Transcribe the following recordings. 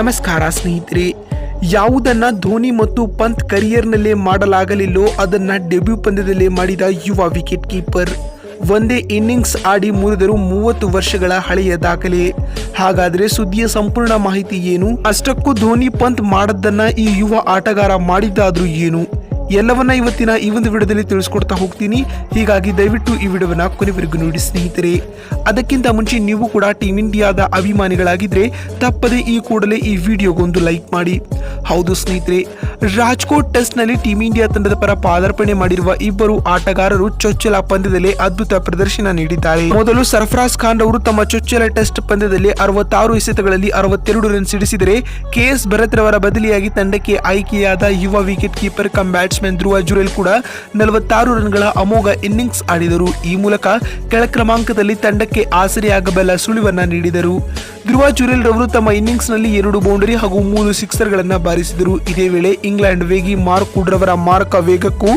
ನಮಸ್ಕಾರ ಸ್ನೇಹಿತರೆ, ಯಾವುದನ್ನ ಧೋನಿ ಮತ್ತು ಪಂತ್ ಕರಿಯರ್ನಲ್ಲೇ ಮಾಡಲಾಗಲಿಲ್ಲೋ ಅದನ್ನ ಡೆಬ್ಯೂ ಪಂದ್ಯದಲ್ಲೇ ಮಾಡಿದ ಯುವ ವಿಕೆಟ್ ಕೀಪರ್ ಒಂದೇ ಇನ್ನಿಂಗ್ಸ್ ಆಡಿ ಮುರಿದರು ಮೂವತ್ತು ವರ್ಷಗಳ ಹಳೆಯ ದಾಖಲೆ. ಹಾಗಾದ್ರೆ ಸುದ್ದಿಯ ಸಂಪೂರ್ಣ ಮಾಹಿತಿ ಏನು? ಅಷ್ಟಕ್ಕೂ ಧೋನಿ ಪಂತ್ ಮಾಡದ್ದನ್ನ ಈ ಯುವ ಆಟಗಾರ ಮಾಡಿದ್ದಾದ್ರೂ ಏನು? ಎಲ್ಲವನ್ನ ಇವತ್ತಿನ ಈ ಒಂದು ವಿಡಿಯೋದಲ್ಲಿ ತಿಳಿಸ್ಕೊಡ್ತಾ ಹೋಗ್ತೀನಿ. ಹೀಗಾಗಿ ದಯವಿಟ್ಟು ಈ ವಿಡಿಯೋವನ್ನ ಕೊನೆವರೆಗೂ ನೋಡಿ ಸ್ನೇಹಿತರೆ. ಅದಕ್ಕಿಂತ ಮುಂಚೆ ನೀವು ಕೂಡ ಟೀಮ್ ಇಂಡಿಯಾದ ಅಭಿಮಾನಿಗಳಾಗಿದ್ರೆ ತಪ್ಪದೆ ಈ ಕೂಡಲೇ ಈ ವಿಡಿಯೋಗೊಂದು ಲೈಕ್ ಮಾಡಿ. ಹೌದು ಸ್ನೇಹಿತರೆ, ರಾಜ್ಕೋಟ್ ಟೆಸ್ಟ್ನಲ್ಲಿ ಟೀಮ್ ಇಂಡಿಯಾ ತಂಡದ ಪರ ಪಾದಾರ್ಪಣೆ ಮಾಡಿರುವ ಇಬ್ಬರು ಆಟಗಾರರು ಚೊಚ್ಚಲ ಪಂದ್ಯದಲ್ಲಿ ಅದ್ಭುತ ಪ್ರದರ್ಶನ ನೀಡಿದ್ದಾರೆ. ಮೊದಲು ಸರ್ಫರಾಜ್ ಖಾನ್ ಅವರು ತಮ್ಮ ಚೊಚ್ಚಲ ಟೆಸ್ಟ್ ಪಂದ್ಯದಲ್ಲಿ ಅರವತ್ತಾರು ಎಸೆತಗಳಲ್ಲಿ ಅರವತ್ತೆರಡು ರನ್ ಸಿಡಿಸಿದರೆ ಕೆಎಸ್ ಭರತ್ ರವರ ಬದಲಿಯಾಗಿ ತಂಡಕ್ಕೆ ಆಯ್ಕೆಯಾದ ಯುವ wicket keeper cum batsman Dhruv Jurel ಕೂಡ ನಲವತ್ತಾರು ರನ್ಗಳ ಅಮೋಘ ಇನ್ನಿಂಗ್ಸ್ ಆಡಿದರು. ಈ ಮೂಲಕ ಕೆಳ ಕ್ರಮಾಂಕದಲ್ಲಿ ತಂಡಕ್ಕೆ ಆಸರೆಯಾಗಬಲ್ಲ ಸುಳಿವನ್ನ ನೀಡಿದರು. ಧ್ರುವ ಜುರೆಲ್ ರವರು ತಮ್ಮ ಇನ್ನಿಂಗ್ಸ್ನಲ್ಲಿ ಎರಡು ಬೌಂಡರಿ ಹಾಗೂ ಮೂರು ಸಿಕ್ಸರ್ಗಳನ್ನು ಬಾರಿಸಿದರು. ಇದೇ ವೇಳೆ ಇಂಗ್ಲೆಂಡ್ ವೇಗಿ ಮಾರ್ಕ್ ಕುಡ್ರವರ ಮಾರಕ ವೇಗಕ್ಕೂ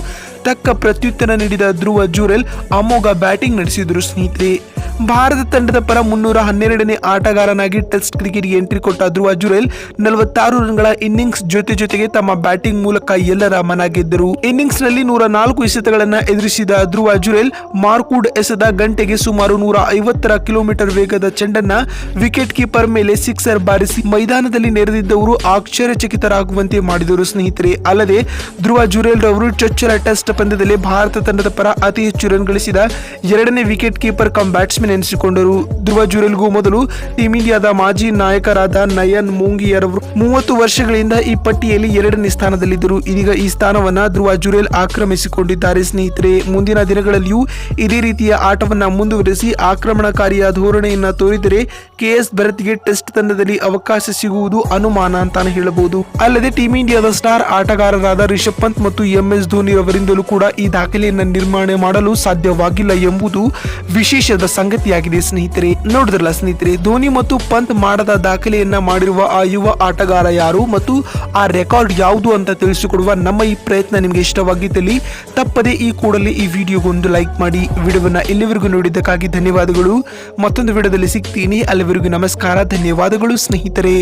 ತಕ್ಕ ಪ್ರತ್ಯುತ್ತರ ನೀಡಿದ ಧ್ರುವ ಜೂರೆಲ್ ಅಮೋಘ ಬ್ಯಾಟಿಂಗ್ ನಡೆಸಿದರು. ಸ್ನೇಹಿತರೆ, ಭಾರತ ತಂಡದ ಪರ ಮುನ್ನೂರ ಹನ್ನೆರಡನೇ ಆಟಗಾರನಾಗಿ ಟೆಸ್ಟ್ ಕ್ರಿಕೆಟ್ಗೆ ಎಂಟ್ರಿ ಕೊಟ್ಟ ಧ್ರುವ ಜುರೆಲ್ ನಲವತ್ತಾರು ರನ್ಗಳ ಇನ್ನಿಂಗ್ಸ್ ಜೊತೆ ಜೊತೆಗೆ ತಮ್ಮ ಬ್ಯಾಟಿಂಗ್ ಮೂಲಕ ಎಲ್ಲರ ಮನ ಗೆದ್ದರು ಇನ್ನಿಂಗ್ಸ್ನಲ್ಲಿ ನೂರ ನಾಲ್ಕು ಎಸೆತಗಳನ್ನು ಎದುರಿಸಿದ ಧ್ರುವ ಜುರೇಲ್ ಮಾರ್ಕೂಡ್ ಎಸೆದ ಗಂಟೆಗೆ ಸುಮಾರು ನೂರ ಐವತ್ತರ ಕಿಲೋಮೀಟರ್ ವೇಗದ ಚೆಂಡನ್ನ ವಿಕೆಟ್ ಕೀಪರ್ ಮೇಲೆ ಸಿಕ್ಸರ್ ಬಾರಿಸಿ ಮೈದಾನದಲ್ಲಿ ನೆರೆದಿದ್ದವರು ಆಶ್ಚರ್ಯಚಕಿತರಾಗುವಂತೆ ಮಾಡಿದರು. ಸ್ನೇಹಿತರೆ, ಅಲ್ಲದೆ ಧ್ರುವ ಜುರೇಲ್ ರವರು ಚೊಚ್ಚಲ ಟೆಸ್ಟ್ ಪಂದ್ಯದಲ್ಲಿ ಭಾರತ ತಂಡದ ಪರ ಅತಿ ಹೆಚ್ಚು ರನ್ ಗಳಿಸಿದ ಎರಡನೇ ವಿಕೆಟ್ ಕೀಪರ್ ಕಮ್ ಬ್ಯಾಟ್ಸ್ಮನ್ ಎನಿಸಿಕೊಂಡರು. ಧ್ರುವ ಜುರೆಲ್ಗೂ ಮೊದಲು ಟೀಮ್ ಇಂಡಿಯಾದ ಮಾಜಿ ನಾಯಕರಾದ ನಯನ್ ಮೂಂಗಿಯರವರು ಮೂವತ್ತು ವರ್ಷಗಳಿಂದ ಈ ಪಟ್ಟಿಯಲ್ಲಿ ಎರಡನೇ ಸ್ಥಾನದಲ್ಲಿದ್ದರು. ಇದೀಗ ಈ ಸ್ಥಾನವನ್ನ ಧ್ರುವ ಜುರೇಲ್ ಆಕ್ರಮಿಸಿಕೊಂಡಿದ್ದಾರೆ. ಸ್ನೇಹಿತರೆ, ಮುಂದಿನ ದಿನಗಳಲ್ಲಿಯೂ ಇದೇ ರೀತಿಯ ಆಟವನ್ನ ಮುಂದುವರೆಸಿ ಆಕ್ರಮಣಕಾರಿಯ ಧೋರಣೆಯನ್ನ ತೋರಿದರೆ ಕೆಎಸ್ ಭರತ್ಗೆ ಟೆಸ್ಟ್ ತಂಡದಲ್ಲಿ ಅವಕಾಶ ಸಿಗುವುದು ಅನುಮಾನ ಅಂತಾನೆ ಹೇಳಬಹುದು. ಅಲ್ಲದೆ ಟೀಮ್ ಇಂಡಿಯಾದ ಸ್ಟಾರ್ ಆಟಗಾರರಾದ ರಿಷಬ್ ಪಂತ್ ಮತ್ತು ಎಂ ಎಸ್ ಧೋನಿ ಅವರಿಂದಲೂ ಕೂಡ ಈ ದಾಖಲೆಯನ್ನು ನಿರ್ಮಾಣ ಮಾಡಲು ಸಾಧ್ಯವಾಗಿಲ್ಲ ಎಂಬುದು ವಿಶೇಷದ ಸಂಗತಿಯಾಗಿದೆ ಸ್ನೇಹಿತರೆ. ನೋಡಿದ್ರಲ್ಲ ಸ್ನೇಹಿತರೆ, ಧೋನಿ ಮತ್ತು ಪಂತ್ ಮಾಡದ ದಾಖಲೆಯನ್ನ ಮಾಡಿರುವ ಆ ಯುವ ಆಟಗಾರ ಯಾರು ಮತ್ತು ಆ ರೆಕಾರ್ಡ್ ಯಾವುದು ಅಂತ ತಿಳಿಸಿಕೊಡುವ ನಮ್ಮ ಈ ಪ್ರಯತ್ನ ನಿಮಗೆ ಇಷ್ಟವಾಗಿದ್ದಲ್ಲಿ ತಪ್ಪದೆ ಈ ಕೂಡಲೇ ಈ ವಿಡಿಯೋಗೊಂದು ಲೈಕ್ ಮಾಡಿ. ವಿಡಿಯೋವನ್ನ ಇಲ್ಲಿವರೆಗೂ ನೋಡಿದ್ದಕ್ಕಾಗಿ ಧನ್ಯವಾದಗಳು. ಮತ್ತೊಂದು ವಿಡಿಯೋದಲ್ಲಿ ಸಿಗ್ತೀನಿ. ಅಲ್ಲಿವರೆಗೂ ನಮಸ್ಕಾರ. ಧನ್ಯವಾದಗಳು ಸ್ನೇಹಿತರೆ.